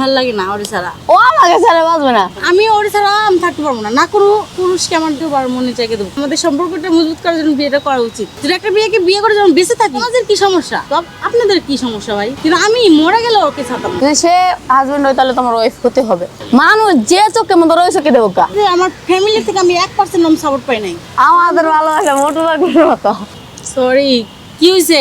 ভালো লাগে না ওরে ছাড়া। ও আমাকে ছাড়া বাঁচবে না। আমি ওরে ছাড়া আমি থাকতে পারব না। না কোনো পুরুষকে আমার কেউ আর মনে চাইকে দেবো। আমাদের সম্পর্কটা মজবুত করার জন্য বিয়েটা করা উচিত। যদি একটা বিয়েকে বিয়ে করে যখন বেঁচে থাকি আমাদের কি সমস্যা? আপনাদের কি সমস্যা ভাই? কিন্তু আমি মরে গেলে ওকে ছাতাম সে হাজবেন্ড হয় তাহলে তোমার ওয়াইফ হতে হবে। মানুষ যে চোখে মতো ওই চোখে দেবো কা। আমার ফ্যামিলি থেকে আমি এক পার্সেন্ট আমি সাপোর্ট পাই নাই। আমাদের ভালোবাসা মোটর মতো। সরি কি হয়েছে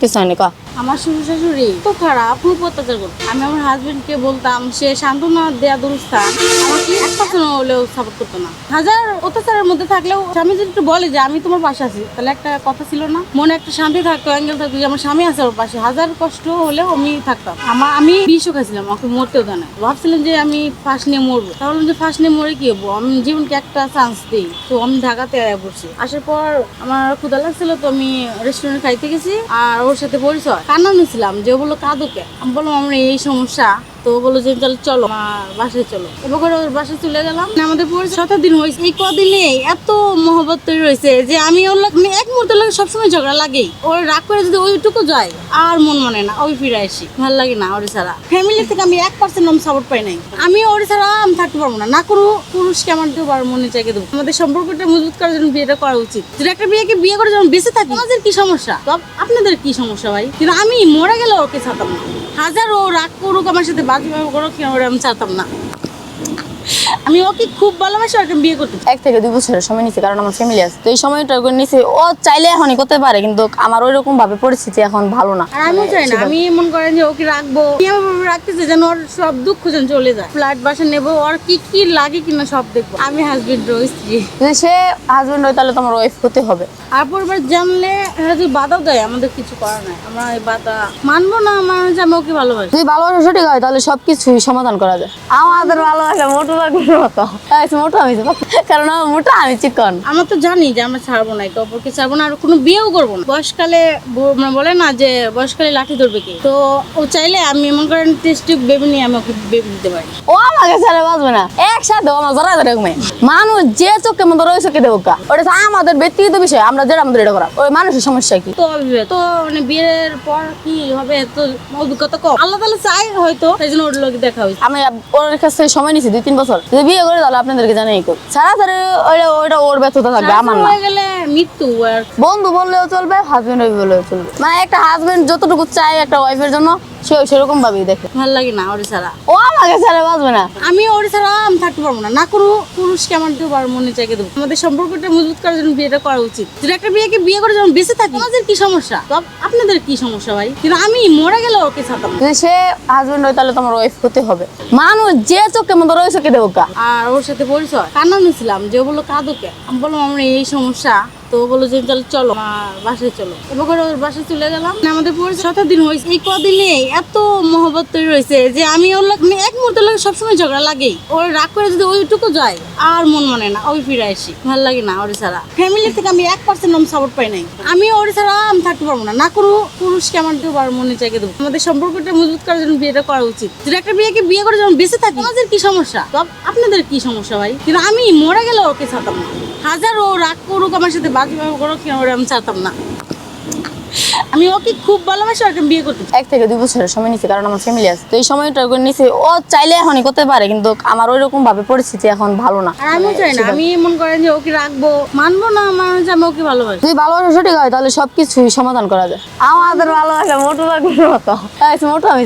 কিছু হয়নি কা। আমার শ্বশুর শাশুড়ি খুব খারাপ খুব অত্যাচার করতো আমি আমার হাজবেন্ডকে বলতাম, সে সান্ত্বনা দেয়া দুরুস্থান আমাকে এক পার্সেন্ট হলেও সাপোর্ট করতো না। হাজার অত্যাচারের মধ্যে থাকলেও স্বামী যদি একটু বলে যে, আমি তোমার পাশে আছি, তাহলে একটা কথা ছিল না। মনে একটা শান্তি থাকতো অ্যাঙ্গেল থাকতো যে, আমার স্বামী আছে ওর পাশে। হাজার কষ্ট হলেও আমি থাকতাম। আমার আমি বিষও খাইছিলাম আমাকে মরতেও দেয় না। ভাবছিলাম যে, আমি ফার্স্ট নিয়ে মরবো। তাহলে যে ফার্স্ট নিয়ে মরে কি হব? আমি জীবনকে একটা চান্স দিই। তো আমি ঢাকাতে পড়ছি। আসার পর আমার ক্ষুদা লাগছিল, তো আমি রেস্টুরেন্টে খাইতে গেছি। আর ওর সাথে পরিচয়। কান্না নিয়েছিলাম যে বলল কাঁদুকে আমি বললাম আমার এই সমস্যা তো বলল যে, তাহলে চলো চলো। এবার ওর চলে গেলাম। আমাদের দিন হয়েছে। এই এত যে, আমি ওর মানে এক সবসময় ঝগড়া ওর রাগ করে যদি ওইটুকু যায়, আর মন মানে না, ওই ফিরে আসি। ভালো লাগে না ছাড়া। ফ্যামিলি থেকে আমি এক পার্সেন্ট আমি সাপোর্ট পাই নাই। আমি ছাড়া আমি থাকতে পারব না। না পুরুষকে আমার মনে আমাদের সম্পর্কটা মজবুত করার জন্য বিয়েটা করা উচিত। যদি একটা বিয়েকে বিয়ে করে যখন বেঁচে থাকি আমাদের কি সমস্যা? আপনাদের কি সমস্যা ভাই? কিন্তু আমি মরে গেলে ওকে ছাতাম না। হাজার ও রাগ করুক আমার সাথে বাজে কিন্তু ওরে আমি চাতাম না। আমি ওকে খুব ভালোবাসি ওকে বিয়ে করতে এক থেকে দুই বছরের সময় নিছে কারণ আমার ফ্যামিলি আছে। তো এই সময়টা করে নিছে ও চাইলে এখনই করতে পারে কিন্তু আমার ওই রকম ভাবে পরিস্থিতি এখন ভালো না। আর আমিও চাই না আমি মন করেন যে ওকে রাখব। আমি এমনভাবে রাখতেছি যেন ওর সব দুঃখ যেন চলে যায়। ফ্ল্যাট বাসা নেব ওর কি কি লাগে কিনা সব দেখব। আমি হাজবেন্ড ও স্ত্রী। যদি সে হাজবেন্ড হয় তাহলে তোমার ওয়াইফ হতে হবে। আর পরিবার জানলে যদি বাধাও দেয় আমাদের কিছু করার নাই। আমরা এই বাধা মানবো না মানে যে আমি ওকে ভালোবাসি। যদি ভালোবাসা সঠিক হয় তাহলে সবকিছুই সমাধান করা যায়। আমাদের ভালোবাসা মোটর আচ্ছা, মোটা আমি কারণ আমার মোটা? আমি চিকন আমরা তো জানি যে আমরা ছাড়বো না একে অপরকে ছাড়বো না আর কোনো বিয়েও করব না। বয়সকালে মানে বলে না যে বয়সকালে লাঠি ধরবে কি? তো ও চাইলে আমি এমন করেন টেস্ট বেবি নিয়ে আমি ওকে বেবি দিতে পারি। ও আমাকে ছাড়া বাঁচবে না। একসাথে ও আমার মানুষ যে চোখে মতো ওই চোখে দেবো কা? ওটা আমাদের ব্যক্তিগত বিষয় আমরা যেটা আমাদের এটা করা। ওই মানুষের সমস্যা কি? তো তো মানে বিয়ের পর কি হবে? তো অভিজ্ঞতা কম। আল্লাহ তালা চাই হয়তো সেই জন্য ওর লোক দেখা হয়েছে। আমি ওর কাছ থেকে সময় নিছি দুই তিন বছর। যদি বিয়ে করে তাহলে আপনাদেরকে জানাই করি। সারা সারা ওইটা ওইটা ওর ব্যর্থতা থাকবে আমার না। গেলে মৃত্যু বন্ধু বললেও চলবে হাজবেন্ড বললেও চলবে। মানে একটা হাজবেন্ড যতটুকু চাই একটা ওয়াইফের জন্য সে সেরকম ভাবেই দেখে। ভালো লাগে না ওরে ছাড়া। ও আমাকে ছাড়া বাঁচবে না। আমি ওরে ছাড়া আমি থাকতে পারব না। না কোনো পুরুষকে আমার কেউ আর মনে চাইকে দেবো আমাদের সম্পর্কটা মজবুত করার জন্য বিয়েটা করা উচিত। যদি একটা বিয়েকে বিয়ে করে যখন বেঁচে থাকি আমাদের কি সমস্যা? আপনাদের কি সমস্যা ভাই? কিন্তু আমি মরে গেলে ওকে সে হাজবেন্ড হয় তাহলে তোমার ওয়াইফ হতে হবে। মানুষ যে চোখে মতো ওই চোখে দেবো আর ওর সাথে পরিচয়। কান্না নিয়েছিলাম যে বলল কাঁদোকে আমি বললাম আমার এই সমস্যা তো বলল যে, তাহলে চলো। বাসায় চলো। এবার করে ওর বাসায় চলে গেলাম। আমাদের পরিচয় শত দিন হয়েছে। এই কদিনে এত মহব্বত তৈরি হয়েছে যে, আমি ওর মানে এক মুহূর্তে লোক সবসময় ঝগড়া লাগেই। ওর রাগ করে যদি ওইটুকু যায়, আর মন মানে না, ওই ফিরে আসি। ভালো লাগে না ওরে ছাড়া। ফ্যামিলি থেকে আমি এক পার্সেন্ট আমি সাপোর্ট পাই নাই। আমি ওরে ছাড়া আমি থাকতে পারব না। না কোনো পুরুষকে আমার আর মনে চাইকে দেবো আমাদের সম্পর্কটা মজবুত করার জন্য বিয়েটা করা উচিত। যদি একটা বিয়েকে বিয়ে করে যখন বেঁচে থাকি, আমাদের কি সমস্যা? আপনাদের কি সমস্যা ভাই? কিন্তু আমি মরে গেলে ওকে ছাতাম না। হাজার ও রাগ করুক আমার সাথে আমি চাতাম না। আমি ওকে খুব ভালোবাসি ওকে বিয়ে করতে এক থেকে দুই বছরের সময় নিছে কারণ আমার ফ্যামিলি আছে। তো এই সময়টা নিছে ও চাইলে এখনই করতে পারে কিন্তু আমার ওই রকম ভাবে পরিস্থিতি এখন ভালো না। আর আমিও চাই না আমি মন করেন যে ওকে রাখব মানবো না মানে যে আমি ওকে ভালোবাসি। যদি ভালোবাসা সঠিক হয় তাহলে সবকিছুই সমাধান করা যায়। আমাদের ভালোবাসা মোটর বাগির মতো। আচ্ছা, মোটা আমি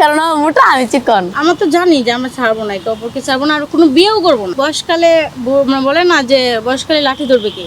কারণ আমার মোটা আমি চিকন। আমরা তো জানি যে আমরা ছাড়বো না একে অপরকে ছাড়বো না আর কোনো বিয়েও করব না। বয়সকালে মানে বলে না যে বয়সকালে লাঠি ধরবে কি?